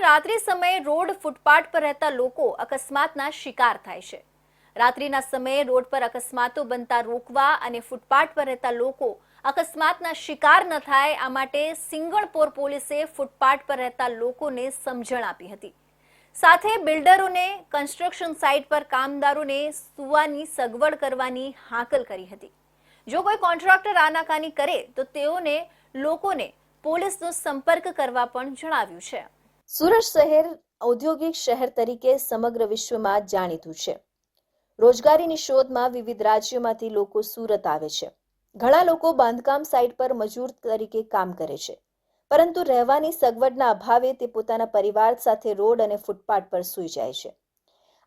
રાત્રિ સમયે road footpath પર રહેતા લોકો અકસ્માતના શિકાર થાય છે. રાત્રિના સમયે રોડ પર અકસ્માતો બનતા રોકવા અને ફૂટપાથ પર રહેતા લોકો અકસ્માતના શિકાર ન થાય, આ માટે સિંગણપોર પોલીસે ફૂટપાથ પર રહેતા લોકોને સમજણ આપી હતી. સાથે બિલ્ડરોને કન્સ્ટ્રક્શન સાઇટ પર કામદારોને સુવાની સગવડ કરવાની હાકલ કરી હતી. જો કોઈ કોન્ટ્રાક્ટર આનાકાની કરે, તો તેઓને લોકોને પોલીસનો સંપર્ક કરવા પણ જણાવ્યું છે. સુરત શહેર ઔદ્યોગિક શહેર તરીકે સમગ્ર વિશ્વમાં જાણીતું છે. રોજગારીની શોધમાં વિવિધ રાજ્યોમાંથી લોકો સુરત આવે છે. ઘણા લોકો બાંધકામ સાઇટ પર મજૂર તરીકે કામ કરે છે. પરંતુ રહેવાની સગવડના અભાવે તે પોતાના પરિવાર સાથે રોડ અને ફૂટપાથ પર સૂઈ જાય છે.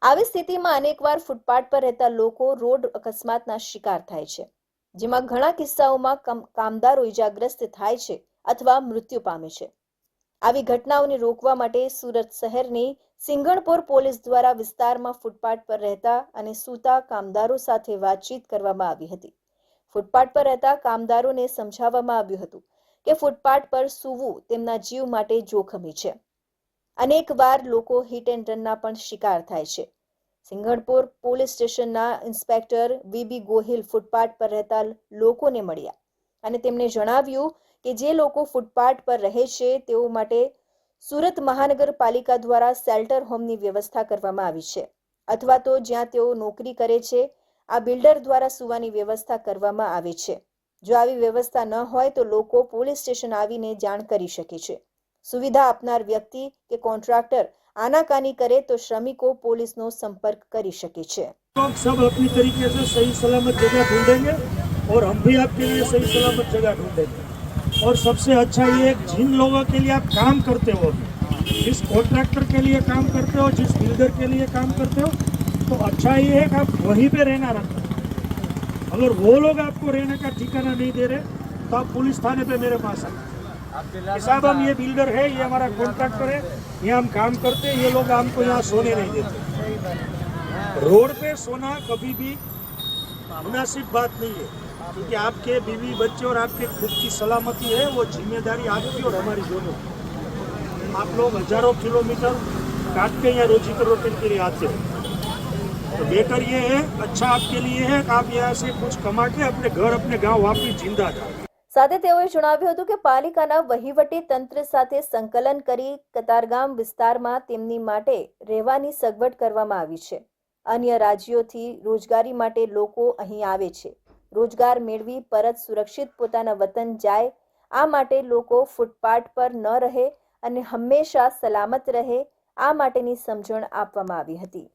આવી સ્થિતિમાં અનેકવાર ફૂટપાથ પર રહેતા લોકો રોડ અકસ્માતના શિકાર થાય છે, જેમાં ઘણા કિસ્સાઓમાં કમ- કામદારો ઇજાગ્રસ્ત થાય છે અથવા મૃત્યુ પામે છે. આવી ઘટનાઓને રોકવા માટે સુરત શહેરની સિંગણપોર પોલીસ દ્વારા વિસ્તારમાં ફૂટપાથ પર રહેતા અને સૂતા કામદારો સાથે વાતચીત કરવામાં આવી હતી. ફૂટપાથ પર રહેતા કામદારોને સમજાવવામાં આવ્યું હતું કે ફૂટપાથ પર સૂવું તેમના જીવ માટે જોખમી છે. અનેક વાર લોકો હિટ એન્ડ રનના પણ શિકાર થાય છે. સિંગણપુર પોલીસ સ્ટેશનના ઇન્સ્પેક્ટર વીબી ગોહિલ ફૂટપાથ પર રહેતા લોકોને મળ્યા અને તેમણે જણાવ્યું કે જે લોકો ફૂટપાથ પર રહે છે તેઓ માટે સુરત મહાનગરપાલિકા દ્વારા શેલ્ટર હોમની વ્યવસ્થા કરવામાં આવી છે અથવા તો જ્યાં તેઓ નોકરી કરે છે આ બિલ્ડર દ્વારા સુવાની વ્યવસ્થા કરવામાં આવે છે જો આવી વ્યવસ્થા ન હોય તો લોકો પોલીસ સ્ટેશન આવીને જાણ કરી શકે છે સુવિધા આપનાર વ્યક્તિ કે કોન્ટ્રાક્ટર આનાકાની કરે તો શ્રમિકો પોલીસનો સંપર્ક કરી શકે છે लोग सब अपनी तरीके से सही सलामत जगह ढूंढेंगे और हम भी आपके लिए सही सलामत जगह ढूंढेंगे और सबसे अच्छा ये जिन लोगों के लिए आप काम करते हो जिस कॉन्ट्रैक्टर के लिए काम करते हो, जिस बिल्डर के लिए काम करते हो तो अच्छा ये है कि आप वहीं पे रहना रखो अगर वो लोग आपको रहने का ठिकाना नहीं दे रहे तो आप पुलिस थाने पे मेरे पास आए साहब, हम ये बिल्डर है, ये हमारा कॉन्ट्रैक्टर है, ये हम काम करते हैं, ये लोग हमको यहाँ सोने नहीं देते। रोड पे सोना कभी भी मुनासिब बात नहीं है। क्योंकि आपके बीवी बच्चे और आपके खुद की सलामती है वो जिम्मेदारी आपकी और हमारी दोनों की। आप लोग हजारों किलोमीटर काट के यहाँ रोजी रोटी के लिए आते हो तो बेटर ये है अच्छा आपके लिए है कि आप यहाँ से कुछ कमा के अपने घर अपने गांव वापिस जिंदा जाओ સાથે તેઓએ જણાવ્યું હતું કે પાલિકાના વહીવટી તંત્ર સાથે સંકલન કરી કતારગામ વિસ્તારમાં તેમની માટે રહેવાની સગવડ કરવામાં આવી છે અન્ય રાજ્યોથી રોજગારી માટે લોકો અહીં આવે છે રોજગાર મેળવી પરત સુરક્ષિત પોતાના વતન જાય, આ માટે લોકો ફૂટપાથ પર ન રહે અને હંમેશા સલામત રહે, આ માટેની સમજણ આપવામાં આવી હતી.